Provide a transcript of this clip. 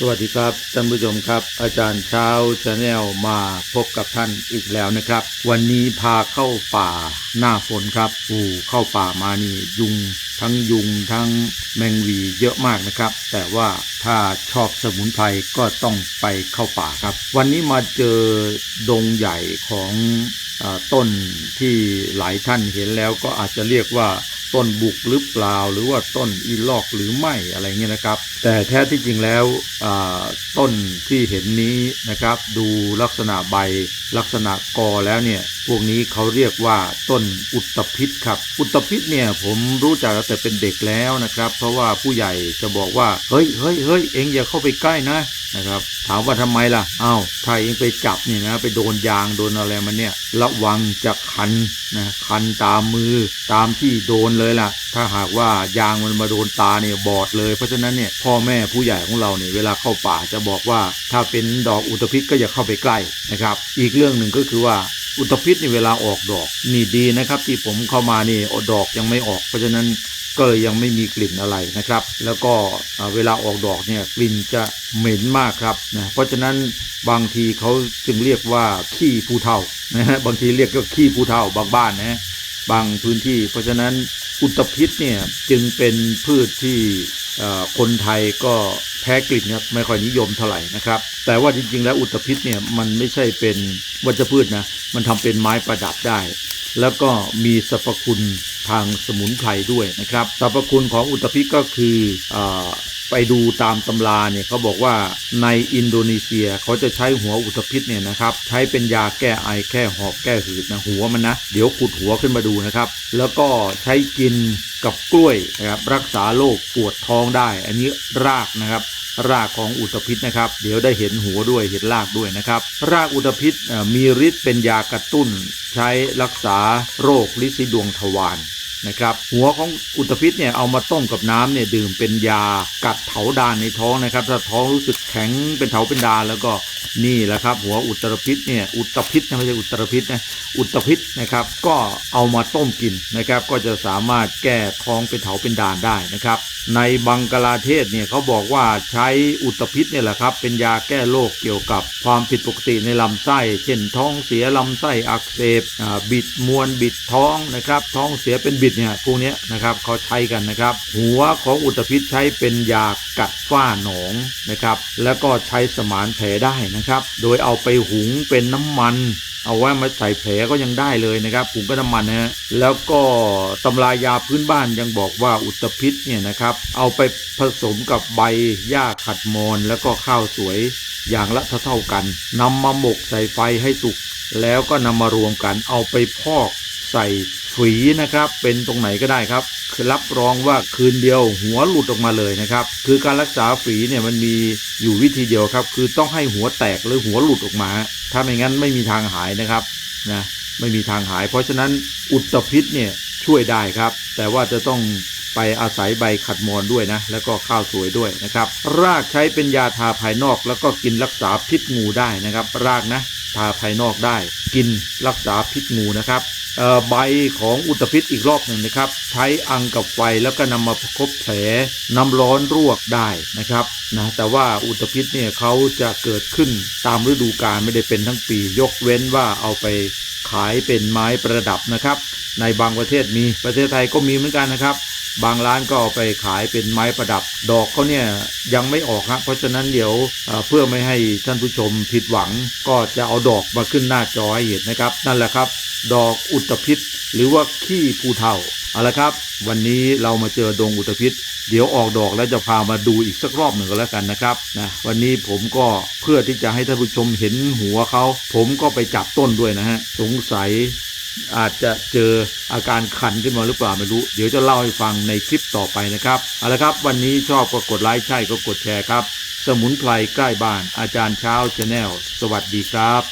สวัสดีครับท่านผู้ชมครับ อาจารย์เช้าชาแนลมาพบกับท่านอีกแล้วนะครับ วันนี้พาเข้าป่าหน้าฝนครับอู้เข้าป่ามานี่ยุง ทั้งยุงทั้งแมงวีเยอะมากนะครับ แต่ว่าถ้าชอบสมุนไพรก็ต้องไปเข้าป่าครับ วันนี้มาเจอดงใหญ่ของอต้นที่หลายท่านเห็นแล้วก็อาจจะเรียกว่าต้นบุกหรือเปล่า หรือว่าต้นอีลอกหรือไม่อะไรเงี้ยนะครับ แต่แท้ที่จริงแล้วต้นที่เห็นนี้นะครับ ดูลักษณะใบลักษณะกอแล้วเนี่ยพวกนี้เขาเรียกว่าต้นอุตภิษครับ อุตภิษเนี่ยผมรู้จักแต่เป็นเด็กแล้วนะครับ เพราะว่าผู้ใหญ่จะบอกว่า เฮ้ยเฮ้ยเฮ้ยเอ็งอย่าเข้าไปใกล้นะนะครับ ถามว่าทำไมล่ะอ้าวถ้าเองไปจับเนี่ยนะ ไปโดนยางโดนอะไรมันเนี่ย ระวังจะคันนะคันตามมือตามที่โดนเลยล่ะ ถ้าหากว่ายางมันมาโดนตาเนี่ยบอดเลย เพราะฉะนั้นเนี่ยพ่อแม่ผู้ใหญ่ของเราเนี่ยเวลาเข้าป่าจะบอกว่า ถ้าเป็นดอกอุตภิษก็อย่าเข้าไปใกล้นะครับ อีกเรื่องหนึ่งก็คือว่าอุตภิษนี่เวลาออกดอก นี่ดีนะครับที่ผมเข้ามานี่ดอกยังไม่ออกเพราะฉะนั้น ก็เลยยังไม่มีกลิ่นอะไรนะครับ แล้วก็เวลาออกดอกเนี่ยกลิ่นจะเหม็นมากครับนะเพราะฉะนั้นบางทีเขาจึงเรียกว่าขี้ผู้เท่านะฮะบางทีเรียกก็ขี้ผู้เท่าบางบ้านนะบางพื้นที่ เพราะฉะนั้นอุตภิษเนี่ยจึงเป็นพืชที่คนไทยก็แพ้กลิ่นครับไม่ค่อยนิยมเท่าไหร่นะครับ แต่ว่าจริง ๆ แล้วอุตภิษเนี่ยมันไม่ใช่เป็นวัชพืชนะมันทำเป็นไม้ประดับได้ แล้วก็มีสรรพคุณ ทางสมุนไพรด้วยนะครับสรรพคุณของอุตภิษก็คืออไปดูตามตำราเนี่ยเขาบอกว่าในอินโดนีเซียเขาจะใช้หัวอุตภิษเนี่ยนะครับใช้เป็นยาแก้ไอแก้หอบแก้หืดนะหัวมันนะ เดี๋ยวขุดหัวขึ้นมาดูนะครับ แล้วก็ใช้กินกับกล้วยนะครับรักษาโรคปวดท้องได้ อันนี้รากนะครับ รากของอุตภิษนะครับ เดี๋ยวได้เห็นหัวด้วยเห็นรากด้วยนะครับ รากอุตภิษมีฤทธิ์เป็นยากระตุ้น ใช้รักษาโรคลิซิดวงทวาร นะครับ หัวของอุตภิษเนี่ยเอามาต้มกับน้ำเนี่ยดื่มเป็นยากัดเถาดานในท้องนะครับ ถ้าท้องรู้สึกแข็งเป็นเถาเป็นดานแล้วก็นี่แหละครับ หัวอุตรพิษเนี่ยอุตภิษนะไม่ใช่อุตรพิษนะอุตภิษนะครับ ก็เอามาต้มกินนะครับ ก็จะสามารถแก้ท้องเป็นเถาเป็นดานได้นะครับในบังกลาเทศเนี่ยเขาบอกว่าใช้อุตภิษเนี่ยแหละครับ เป็นยาแก้โรคเกี่ยวกับความผิดปกติในลำไส้ เช่นท้องเสียลำไส้อักเสบบิดมวนบิดท้องนะครับ ท้องเสียเป็นบิดเนี่ยพวกเนี้ยนะครับเขาใช้กันนะครับ หัวของอุตภิษใช้เป็นยากัดฝ้าหนองนะครับแล้วก็ใช้สมานแผลได้นะครับ โดยเอาไปหุงเป็นน้ำมันเอาไว้มาใส่แผลก็ยังได้เลยนะครับผงก็น้ำมันนะฮะแล้วก็ตำรายาพื้นบ้านยังบอกว่าอุตภิษเนี่ยนะครับ เอาไปผสมกับใบหญ้าขัดมอนแล้วก็ข้าวสวยอย่างละเท่าๆกันนำมาหมกใส่ไฟให้สุก แล้วก็นำมารวมกันเอาไปพอกใส่ ฝีนะครับ เป็นตรงไหนก็ได้ครับคือรับรองว่าคืนเดียวหัวหลุดออกมาเลยนะครับ คือการรักษาฝีเนี่ยมันมีอยู่วิธีเดียวครับ คือต้องให้หัวแตกหรือหัวหลุดออกมา ถ้าไม่งั้นไม่มีทางหายนะครับนะไม่มีทางหาย เพราะฉะนั้นอุตภิษเนี่ยช่วยได้ครับ แต่ว่าจะต้องไปอาศัยใบขัดมอนด้วยนะ แล้วก็ข้าวสวยด้วยนะครับ รากใช้เป็นยาทาภายนอกแล้วก็กินรักษาพิษงูได้นะครับ รากนะทาภายนอกได้ กินรักษาพิษงูนะครับ ใบของอุตภิษอีกรอบหนึ่งนะครับ ใช้อังกับไฟแล้วก็นำมาประคบแผลน้ำร้อนรวกได้นะครับนะแต่ว่าอุตภิษเนี่ยเขาจะเกิดขึ้นตามฤดูกาลไม่ได้เป็นทั้งปี ยกเว้นว่าเอาไปขายเป็นไม้ประดับนะครับ ในบางประเทศมีประเทศไทยก็มีเหมือนกันนะครับ บางร้านก็เอาไปขายเป็นไม้ประดับ ดอกเขาเนี่ยยังไม่ออกฮะเพราะฉะนั้นเดี๋ยวเพื่อไม่ให้ท่านผู้ชมผิดหวัง ก็จะเอาดอกมาขึ้นหน้าจอให้เห็นนะครับ นั่นแหละครับ ดอกอุตภิษหรือว่าขี้ภูเทาเอาละครับ วันนี้เรามาเจอดงอุตภิษเดี๋ยวออกดอกแล้วจะพามาดูอีกสักรอบหนึ่งก็แล้วกันนะครับนะวันนี้ผมก็เพื่อที่จะให้ท่านผู้ชมเห็นหัวเขา ผมก็ไปจับต้นด้วยนะฮะสงสัย อาจจะเจออาการคันขึ้นมาหรือเปล่าไม่รู้ เดี๋ยวจะเล่าให้ฟังในคลิปต่อไปนะครับเอาละครับ วันนี้ชอบก็กดไลค์ใช่ก็กดแชร์ครับ สมุนไพรใกล้บ้านอาจารย์เช้าชาแนลสวัสดีครับ